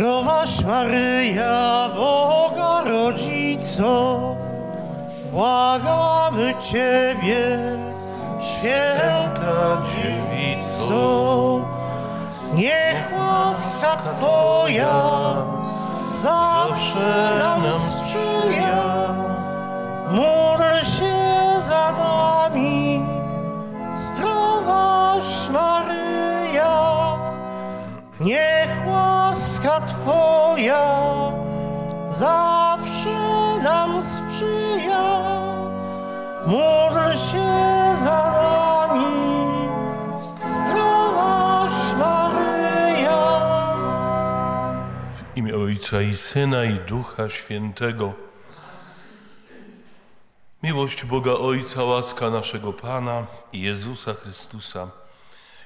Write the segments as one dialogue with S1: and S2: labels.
S1: Zdrowaś Maryja, Boga Rodzico, błagamy Ciebie, święta dziewico. Niech łaska Twoja zawsze nam sprzyja. Módl się łaska Twoja zawsze nam sprzyja. Módl się za nami, zdrowaś Maryja.
S2: W imię Ojca i Syna i Ducha Świętego. Miłość Boga Ojca, łaska naszego Pana Jezusa Chrystusa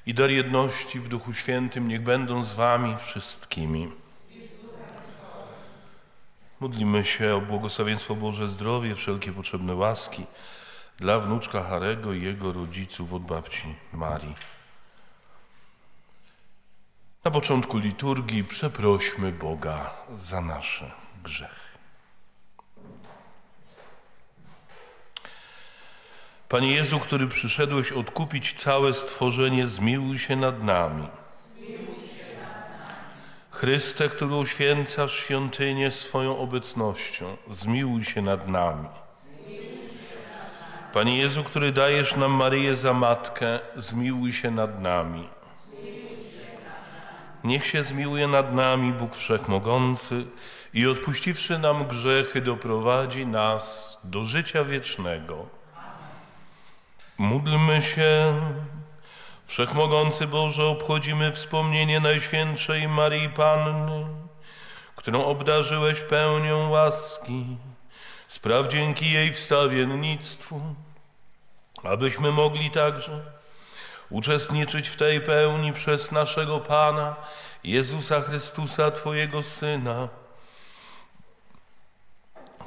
S2: i dar jedności w Duchu Świętym niech będą z Wami wszystkimi. Modlimy się o błogosławieństwo Boże zdrowie, wszelkie potrzebne łaski dla wnuczka Harego i jego rodziców od babci Marii. Na początku liturgii przeprośmy Boga za nasze grzechy. Panie Jezu, który przyszedłeś odkupić całe stworzenie, zmiłuj się nad nami. Chryste, który uświęcasz świątynię swoją obecnością, zmiłuj się nad nami. Panie Jezu, który dajesz nam Maryję za matkę, zmiłuj się nad nami. Niech się zmiłuje nad nami Bóg Wszechmogący i odpuściwszy nam grzechy, doprowadzi nas do życia wiecznego. Módlmy się. Wszechmogący Boże, obchodzimy wspomnienie Najświętszej Marii Panny, którą obdarzyłeś pełnią łaski. Spraw dzięki jej wstawiennictwu, abyśmy mogli także uczestniczyć w tej pełni przez naszego Pana Jezusa Chrystusa, Twojego Syna,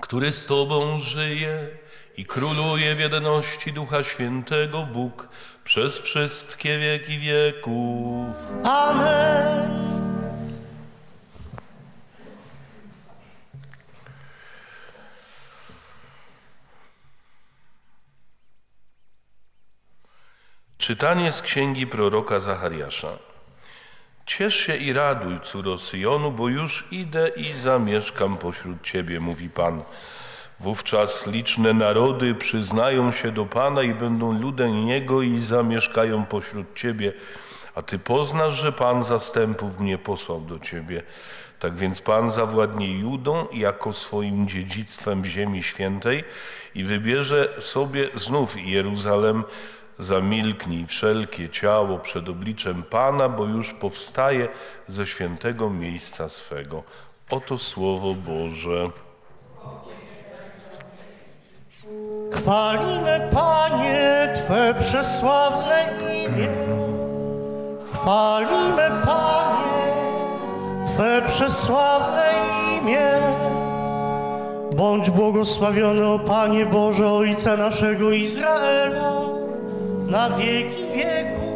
S2: który z Tobą żyje i króluje w jedności Ducha Świętego Bóg przez wszystkie wieki wieków.
S1: Amen.
S2: Czytanie z księgi proroka Zachariasza. Ciesz się i raduj, córo Syjonu, bo już idę i zamieszkam pośród ciebie, mówi Pan. Wówczas liczne narody przyznają się do Pana i będą ludem Jego i zamieszkają pośród ciebie. A ty poznasz, że Pan zastępów mnie posłał do ciebie. Tak więc Pan zawładnie Judą jako swoim dziedzictwem ziemi świętej i wybierze sobie znów Jeruzalem, Zamilknij wszelkie ciało przed obliczem Pana, bo już powstaje ze świętego miejsca swego. Oto słowo Boże.
S1: Chwalimy Panie Twe przesławne imię. Chwalimy Panie Twe przesławne imię. Bądź błogosławiony, o Panie Boże, Ojca naszego Izraela, na wieki wieków.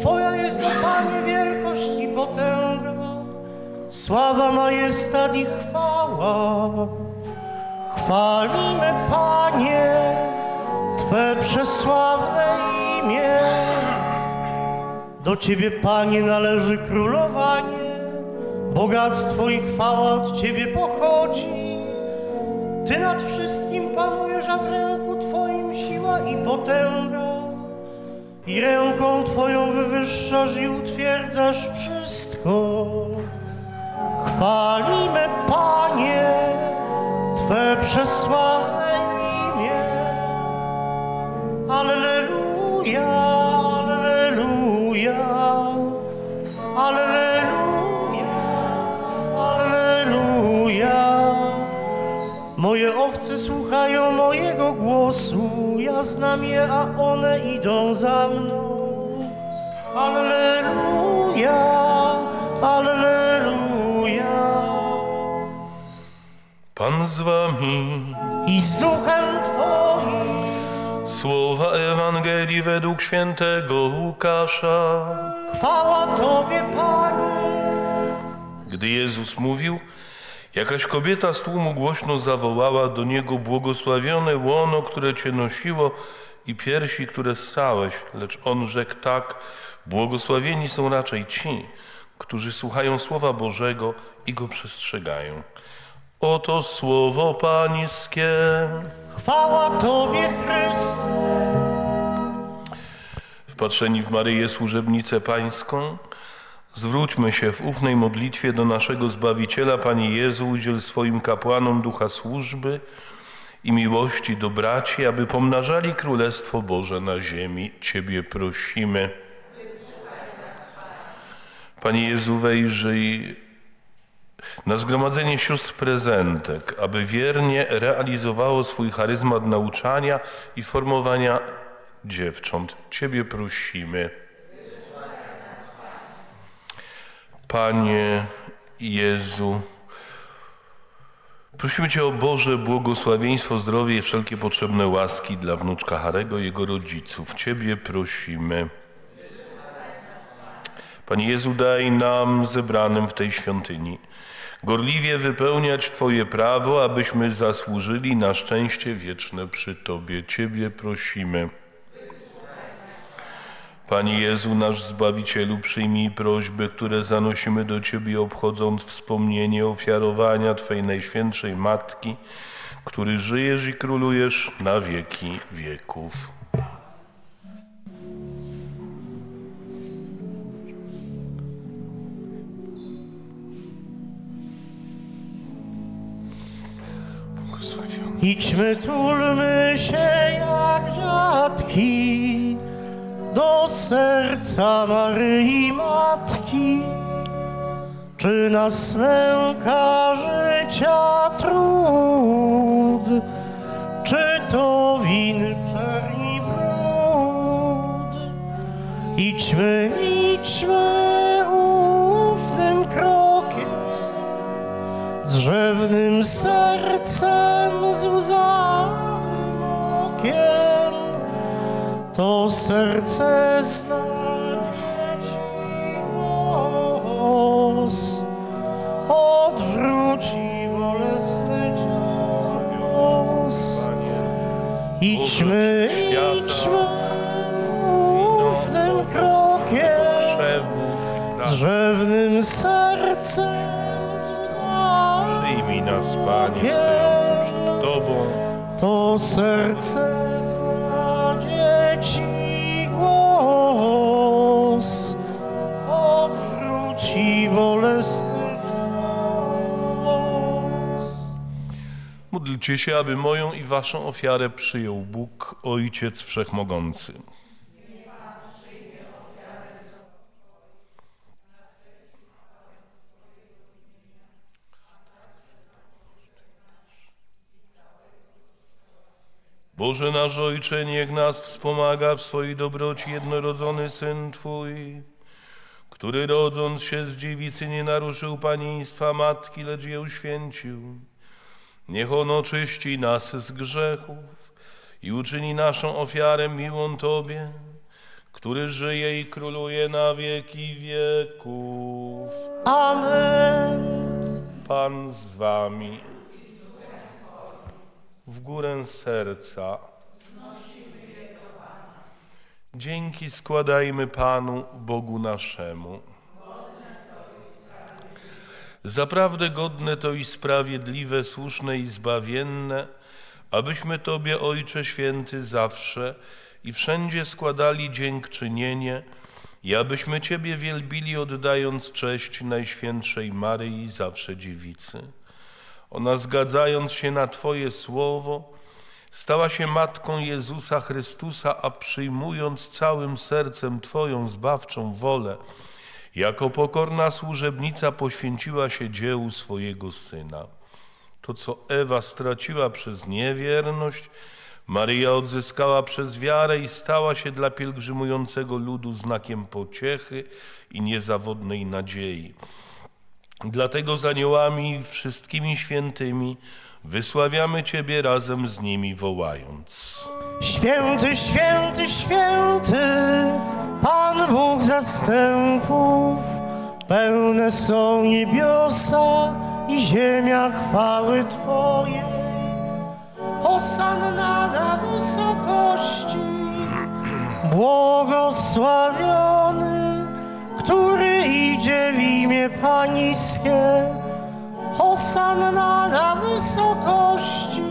S1: Twoja jest, o Panie, wielkość i potęga, sława, majestat i chwała. Chwalimy, Panie, Twe przesławne imię. Do Ciebie, Panie, należy królowanie, bogactwo i chwała od Ciebie pochodzi. Ty nad wszystkim panujesz, a w ręku Twoim siła i potęga. I ręką Twoją wywyższasz i utwierdzasz wszystko. Chwalimy, Panie, Twe przesławne imię. Alleluja, Alleluja, Alleluja, Alleluja. Moje owce słuchają mojego głosu, ja znam je, a one idą za mną. Alleluja, Alleluja.
S2: Pan z wami.
S1: I z duchem Twoim
S2: Słowa Ewangelii według świętego Łukasza.
S1: chwała Tobie, Panie.
S2: Gdy Jezus mówił, jakaś kobieta z tłumu głośno zawołała do Niego błogosławione łono, które Cię nosiło i piersi, które ssałeś. Lecz On rzekł tak, błogosławieni są raczej ci, którzy słuchają Słowa Bożego i Go przestrzegają. Oto Słowo Pańskie.
S1: Chwała Tobie, Chryste.
S2: Wpatrzeni w Maryję służebnicę Pańską, zwróćmy się w ufnej modlitwie do naszego Zbawiciela, Panie Jezu, udziel swoim kapłanom ducha służby i miłości do braci, aby pomnażali Królestwo Boże na ziemi. Ciebie prosimy. Panie Jezu, wejrzyj na zgromadzenie sióstr prezentek, aby wiernie realizowało swój charyzmat nauczania i formowania dziewcząt. Ciebie prosimy. Panie Jezu, prosimy Cię o Boże błogosławieństwo, zdrowie i wszelkie potrzebne łaski dla wnuczka Harego i jego rodziców. Ciebie prosimy. Panie Jezu, daj nam zebranym w tej świątyni gorliwie wypełniać Twoje prawo, abyśmy zasłużyli na szczęście wieczne przy Tobie. Ciebie prosimy. Panie Jezu, nasz Zbawicielu, przyjmij prośby, które zanosimy do Ciebie, obchodząc wspomnienie ofiarowania Twojej Najświętszej Matki, który żyjesz i królujesz na wieki wieków.
S1: Idźmy, tulmy się jak dziadki do serca Maryi Matki. Czy nas nęka życia trud, czy to winy czerni brud? Idźmy, idźmy z rzewnym sercem, z łzawym okiem, to serce znajdzie głos, odwróci bolesny cios. Idźmy, idźmy ufnym krokiem,
S2: Krzewu i
S1: z rzewnym sercem,
S2: Panie, stojący przed Tobą.
S1: to serce znajdzie Ci głos, odwróci bolesny głos.
S2: Módlcie się, aby moją i waszą ofiarę przyjął Bóg, Ojciec Wszechmogący. Boże nasz Ojcze, niech nas wspomaga w swojej dobroci jednorodzony Syn Twój, który rodząc się z dziewicy nie naruszył panieństwa matki, lecz je uświęcił. Niech On oczyści nas z grzechów i uczyni naszą ofiarę miłą Tobie, który żyje i króluje na wieki wieków.
S1: Amen.
S2: Pan z Wami. W górę serca. Dzięki składajmy Panu, Bogu naszemu. Zaprawdę godne to i sprawiedliwe, słuszne i zbawienne, abyśmy Tobie, Ojcze Święty, zawsze i wszędzie składali dziękczynienie i abyśmy Ciebie wielbili, oddając cześć Najświętszej Maryi, zawsze dziewicy. Ona, zgadzając się na Twoje słowo, stała się matką Jezusa Chrystusa, a przyjmując całym sercem Twoją zbawczą wolę, jako pokorna służebnica poświęciła się dziełu swojego Syna. To, co Ewa straciła przez niewierność, Maryja odzyskała przez wiarę i stała się dla pielgrzymującego ludu znakiem pociechy i niezawodnej nadziei. Dlatego z aniołami wszystkimi świętymi wysławiamy Ciebie razem z nimi wołając.
S1: Święty, święty, święty, Pan Bóg zastępów, Pełne są niebiosa i ziemia chwały Twojej. Hosanna na wysokości, błogosławiony, który idzie w imię Pańskie. Hosanna na wysokości.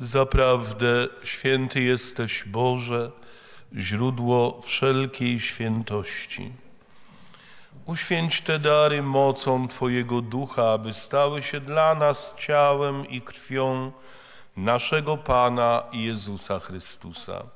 S2: Zaprawdę święty jesteś Boże, źródło wszelkiej świętości. Uświęć te dary mocą Twojego Ducha, aby stały się dla nas ciałem i krwią naszego Pana Jezusa Chrystusa.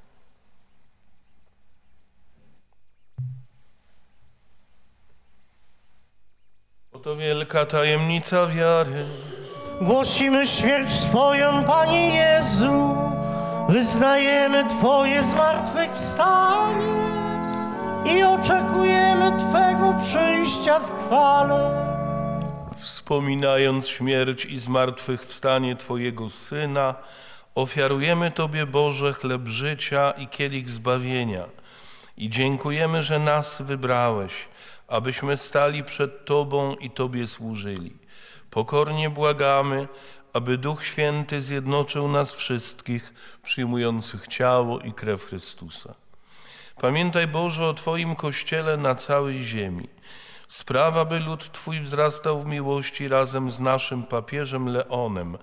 S2: Oto wielka tajemnica wiary.
S1: Głosimy śmierć Twoją, Panie Jezu, wyznajemy Twoje zmartwychwstanie i oczekujemy Twego przyjścia w chwale.
S2: Wspominając śmierć i zmartwychwstanie Twojego Syna, ofiarujemy Tobie, Boże, chleb życia i kielich zbawienia i dziękujemy, że nas wybrałeś, abyśmy stali przed Tobą i Tobie służyli. Pokornie błagamy, aby Duch Święty zjednoczył nas wszystkich, przyjmujących ciało i krew Chrystusa. Pamiętaj, Boże, o Twoim Kościele na całej ziemi. Spraw, aby lud Twój wzrastał w miłości razem z naszym papieżem Leonem,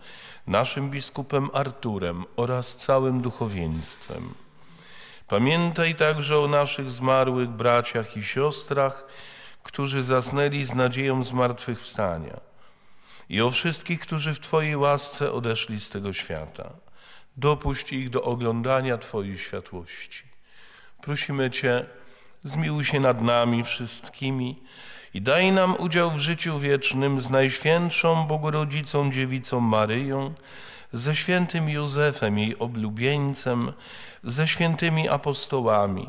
S2: naszym biskupem Arturem oraz całym duchowieństwem. Pamiętaj także o naszych zmarłych braciach i siostrach, którzy zasnęli z nadzieją zmartwychwstania i o wszystkich, którzy w Twojej łasce odeszli z tego świata. Dopuść ich do oglądania Twojej światłości. Prosimy Cię, zmiłuj się nad nami wszystkimi i daj nam udział w życiu wiecznym z Najświętszą Bogorodzicą Dziewicą Maryją, ze świętym Józefem, jej oblubieńcem, ze świętymi apostołami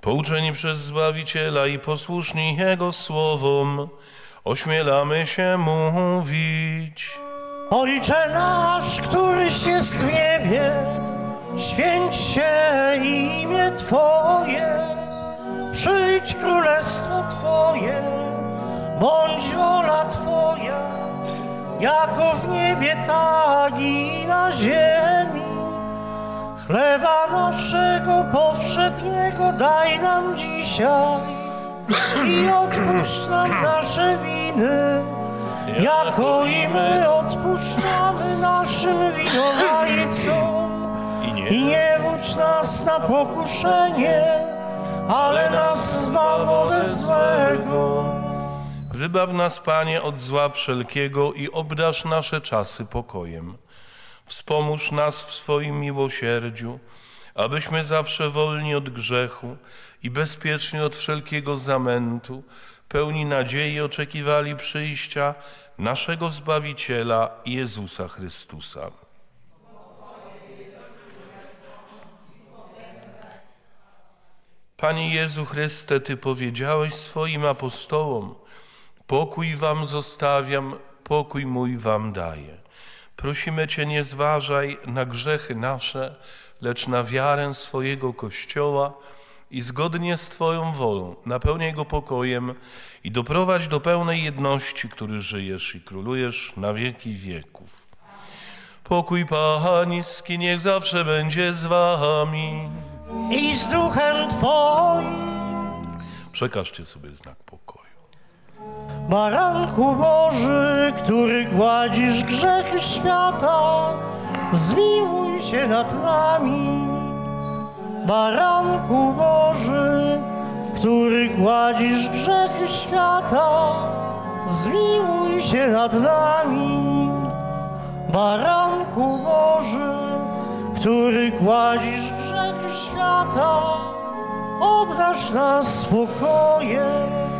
S2: Pouczeni przez Zbawiciela i posłuszni Jego słowom, ośmielamy się mówić.
S1: Ojcze nasz, któryś jest w niebie, święć się imię Twoje, przyjdź królestwo Twoje, bądź wola Twoja, jako w niebie, tak i na ziemi. Chleba naszego powszedniego daj nam dzisiaj i odpuść nam nasze winy, jako i my odpuszczamy naszym winowajcom.
S2: I nie,
S1: wódź nas na pokuszenie, ale nas zbaw ode złego.
S2: Wybaw nas, Panie, od zła wszelkiego i obdarz nasze czasy pokojem. Wspomóż nas w swoim miłosierdziu, abyśmy zawsze wolni od grzechu i bezpieczni od wszelkiego zamętu, pełni nadziei oczekiwali przyjścia naszego Zbawiciela Jezusa Chrystusa. Panie Jezu Chryste, Ty powiedziałeś swoim apostołom, Pokój wam zostawiam, pokój mój wam daję. Prosimy Cię, nie zważaj na grzechy nasze, lecz na wiarę swojego Kościoła i zgodnie z Twoją wolą napełniaj go pokojem i doprowadź do pełnej jedności, który żyjesz i królujesz na wieki wieków. Pokój Pański niech zawsze będzie z Wami.
S1: i z duchem Twoim.
S2: Przekażcie sobie znak pokoju.
S1: Baranku Boży, który gładzisz grzechy świata, zmiłuj się nad nami. Baranku Boży, który gładzisz grzechy świata, zmiłuj się nad nami. Baranku Boży, który gładzisz grzechy świata, obdarz nas spokojem.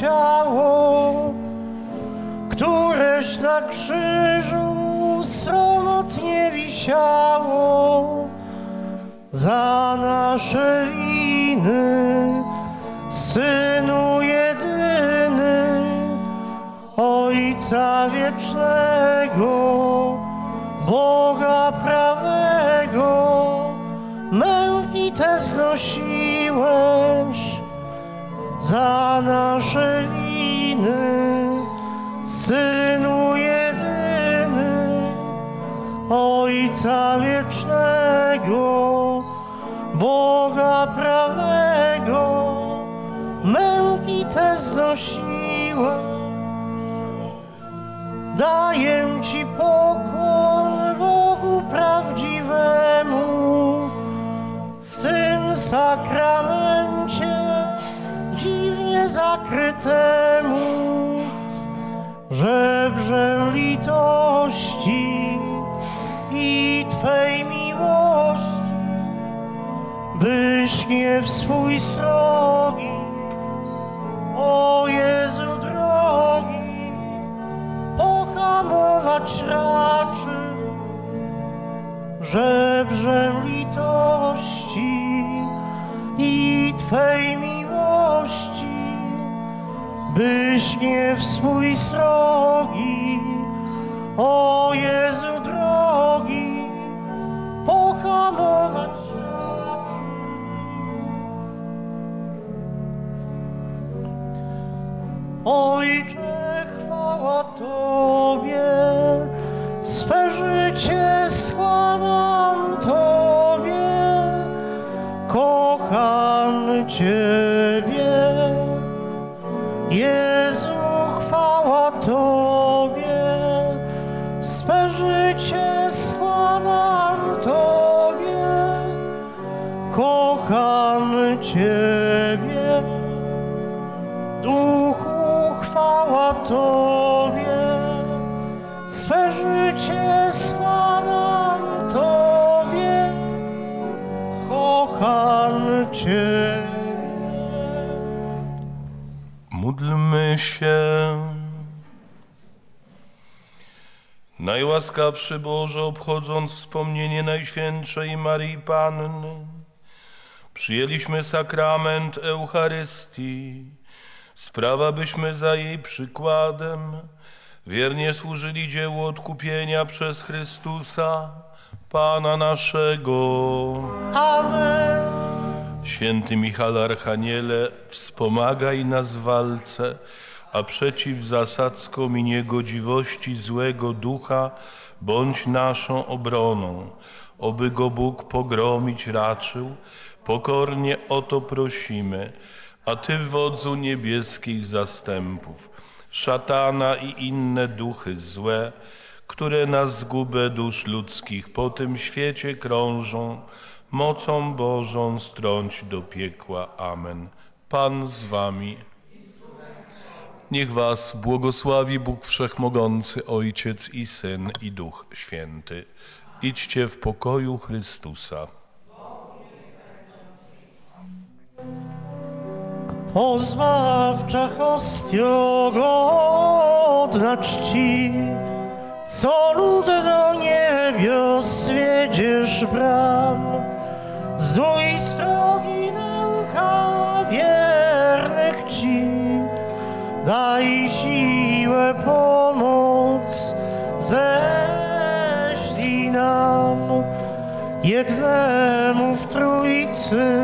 S1: Ciało, któreś na krzyżu sromotnie wisiało. Za nasze winy, Synu jedyny, Ojca wiecznego, Boga prawego, męki te znosiłeś za nasze winy, Synu jedyny, Ojca wiecznego, Boga prawego, męki te znosiłeś. Daję Ci pokłon w swój srogi, o Jezu drogi, pohamować raczy, żebrzem litości i Twej miłości, byś nie w swój srogi, o Ojcze, chwała Tobie, swe Tobie, swe życie składam Tobie, kocham Ciebie.
S2: Módlmy się. Najłaskawszy Boże, obchodząc wspomnienie Najświętszej Maryi Panny, przyjęliśmy sakrament Eucharystii. Sprawa, byśmy za jej przykładem wiernie służyli dziełu odkupienia przez Chrystusa, Pana naszego.
S1: Amen.
S2: Święty Michał Archaniele, wspomagaj nas w walce, a przeciw zasadzkom i niegodziwości złego ducha bądź naszą obroną. Oby go Bóg pogromić raczył, pokornie o to prosimy. A Ty, wodzu niebieskich zastępów, szatana i inne duchy złe, które na zgubę dusz ludzkich po tym świecie krążą, mocą Bożą strąć do piekła. Amen. Pan z Wami. Niech Was błogosławi Bóg Wszechmogący, Ojciec i Syn i Duch Święty. Idźcie w pokoju Chrystusa.
S1: O zbawcza hostio godna czci, co lud do niebios wiedziesz bram, zdój strogi nauka wiernych ci, daj siłę, pomoc, ześlij nam, jednemu w Trójcy,